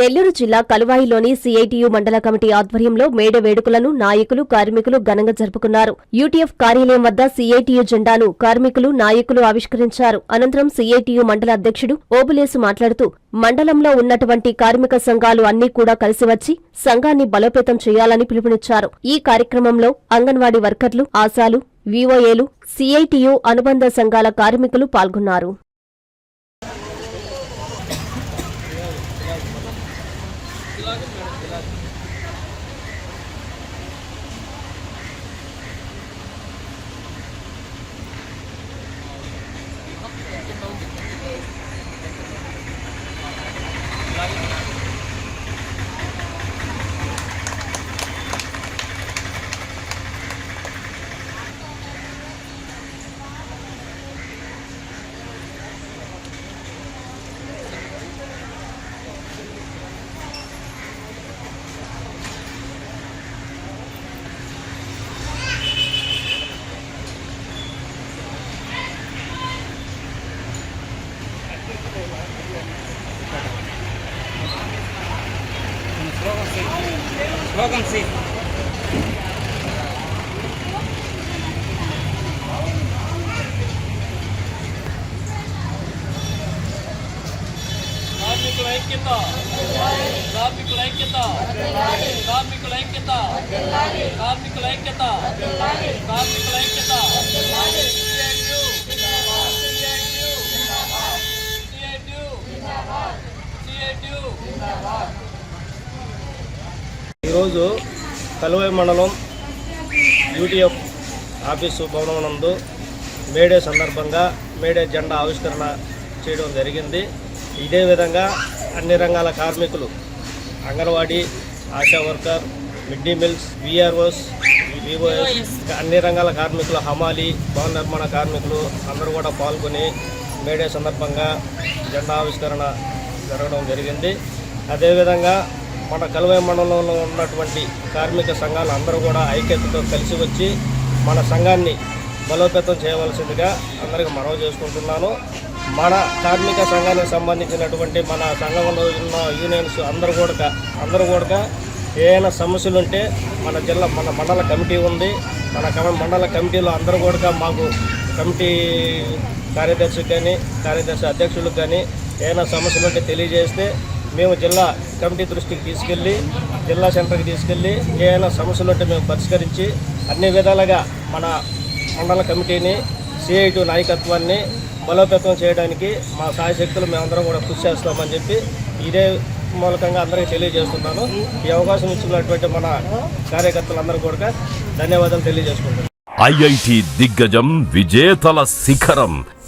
నెల్లూరు జిల్లా కలువాయిలోని సిఐటియు మండల కమిటీ ఆధ్వర్యంలో మేడ వేడుకలను నాయకులు కార్మికులు ఘనంగా జరుపుకున్నారు. యూటీఎఫ్ కార్యాలయం వద్ద సిఐటియు జెండాను కార్మికులు నాయకులు ఆవిష్కరించారు. అనంతరం సిఐటియు మండల అధ్యక్షుడు ఓబులేసు మాట్లాడుతూ మండలంలో ఉన్నటువంటి కార్మిక సంఘాలు అన్నీ కూడా కలిసి వచ్చి సంఘాన్ని బలోపేతం చేయాలని పిలుపునిచ్చారు. ఈ కార్యక్రమంలో అంగన్వాడీ వర్కర్లు ఆశాలు వివోఏలు సిఐటియు అనుబంధ సంఘాల కార్మికులు పాల్గొన్నారు. खिला दो मैडम खिला दो Slogan C. కార్మికుల ఐక్యత కార్మికుల ఐక్యత కార్మికుల ఐక్యత కార్మికుల ఐక్యత కార్మికుల ఐక్యత CITU. CITU. CITU. ఈరోజు కలువై మండలం యూటీఎఫ్ ఆఫీసు భవనం నందు మేడే సందర్భంగా మేడే జెండా ఆవిష్కరణ చేయడం జరిగింది. ఇదే విధంగా అన్ని రంగాల కార్మికులు anganwadi ASHA worker mid day meals VROs VOs అన్ని రంగాల కార్మికులు హమాలి భవన నిర్మాణ కార్మికులు అందరూ కూడా పాల్గొని మేడే సందర్భంగా జెండా ఆవిష్కరణ జరగడం జరిగింది. అదేవిధంగా మన కలువై మండలంలో ఉన్నటువంటి కార్మిక సంఘాలు అందరూ కూడా ఐక్యతతో కలిసి వచ్చి మన సంఘాన్ని బలోపేతం చేయవలసిందిగా అందరికీ మనవి చేసుకుంటున్నాను. మన కార్మిక సంఘానికి సంబంధించినటువంటి మన సంఘంలో ఉన్న యూనియన్స్ అందరూ కూడా అందరూ కూడా ఏమైనా సమస్యలు ఉంటే మన జిల్లా మన మండల కమిటీ ఉంది. మన మండల కమిటీలో అందరూ కూడా మాకు కమిటీ కార్యదర్శికి కానీ కార్యదర్శి అధ్యక్షులకు కానీ ఏమైనా సమస్యలు ఉంటే తెలియజేస్తే మేము జిల్లా కమిటీ దృష్టికి తీసుకెళ్ళి జిల్లా సెంటర్కి తీసుకెళ్ళి ఏమైనా సమస్యలు ఉంటే మేము పరిష్కరించి అన్ని విధాలుగా మన మండల కమిటీని సిఐటి నాయకత్వాన్ని బలోపేతం చేయడానికి మా సాయశక్తులు మేమందరం కూడా కృషి చేస్తామని చెప్పి ఇదే మూలకంగా అందరికీ తెలియజేస్తున్నాను. ఈ అవకాశం ఇచ్చినటువంటి మన కార్యకర్తలందరూ కూడా ధన్యవాదాలు తెలియజేసుకుంటున్నాను. ఐఐటి దిగ్గజం విజేతల శిఖరం.